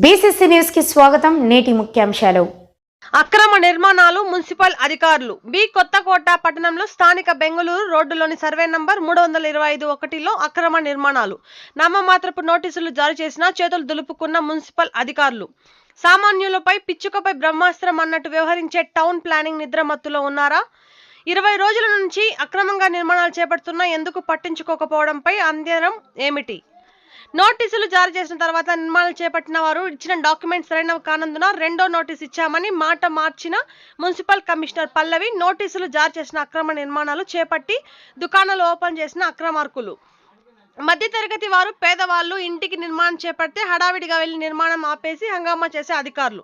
BCC న్యూస్కి స్వాగతం నేటి ముఖ్యాంశాలు. అక్రమ నిర్మాణాలు మున్సిపల్ అధికారులు. బి కొత్తకోట పట్టణంలో స్థానిక బెంగళూరు రోడ్డులోని సర్వే నంబర్ మూడు వందల ఇరవై ఐదు ఒకటిలో అక్రమ నిర్మాణాలు. నామమాత్రపు నోటీసులు జారీ చేసినా చేతులు దులుపుకున్న మున్సిపల్ అధికారులు. సామాన్యులపై పిచ్చుకపై బ్రహ్మాస్త్రం అన్నట్టు వ్యవహరించే టౌన్ ప్లానింగ్ నిద్రమత్తులో ఉన్నారా? ఇరవై రోజుల నుంచి అక్రమంగా నిర్మాణాలు చేపడుతున్నా ఎందుకు పట్టించుకోకపోవడంపై అంతరం ఏమిటి? నోటీసులు జారీ చేసిన తర్వాత నిర్మాణాలు చేపట్టిన వారు ఇచ్చిన డాక్యుమెంట్స్ సరైనవి కానందున రెండో నోటీస్ ఇచ్చామని మాట మార్చిన మున్సిపల్ కమిషనర్ పల్లవి నోటీసులు జారీ చేసిన అక్రమ నిర్మాణాలు చేపట్టి దుకాణాలు ఓపెన్ చేసిన అక్రమార్కులు. మధ్యతరగతి వారు పేదవాళ్ళు ఇంటికి నిర్మాణం చేపడితే హడావిడిగా వెళ్ళి నిర్మాణం ఆపేసి హంగామా చేసే అధికారులు.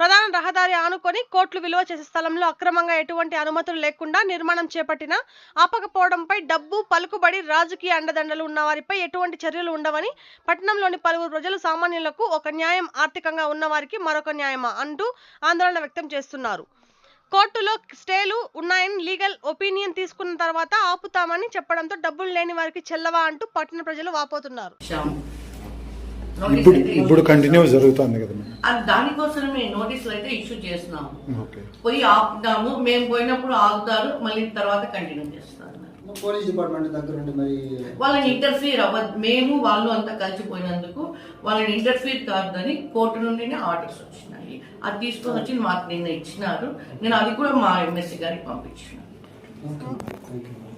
ప్రధాన రహదారి ఆనుకొని కోట్లు విలువ చేసే స్థలంలో అక్రమంగా ఎటువంటి అనుమతులు లేకుండా నిర్మాణం చేపట్టిన ఆపకపోవడంపై డబ్బు పలుకుబడి రాజకీయ అండదండలు ఉన్న వారిపై ఎటువంటి చర్యలు ఉండవని పట్టణంలోని పలువురు ప్రజలు సామాన్యులకు ఒక న్యాయం ఆర్థికంగా ఉన్నవారికి మరొక న్యాయమా అంటూ ఆందోళన వ్యక్తం చేస్తున్నారు. కోర్టులో స్టేలు ఉన్నాయని లీగల్ ఒపీనియన్ తీసుకున్న తర్వాత ఆపుతామని చెప్పడంతో డబ్బులు లేని వారికి చెల్లవా అంటూ పట్టణ ప్రజలు వాపోతున్నారు. ఇప్పుడు కంటిన్యూ జరుగుతుంది కదా దానికోసం మేము నోటీసులు అయితే ఇష్యూ చేస్తున్నాము. ఓకే. పోయి ఆపుతాము. మేము పోయినప్పుడు ఆగుతారు మళ్ళీ తర్వాత కంటిన్యూ చేస్తారు. పోలీస్ డిపార్ట్మెంట్ దగ్గర ఉండి మరి వాళ్ళని ఇంటర్ఫీర్ అవ్వదు మేము వాళ్ళు అంతా కలిసిపోయినందుకు వాళ్ళని ఇంటర్ఫీర్ కాదని కోర్టు నుండినే ఆర్డర్స్ వచ్చినాయి. అది తీసుకొని వచ్చి మాకు నిన్న ఇచ్చినారు. నేను అది కూడా మా ఎంఎస్సీ గారికి యూ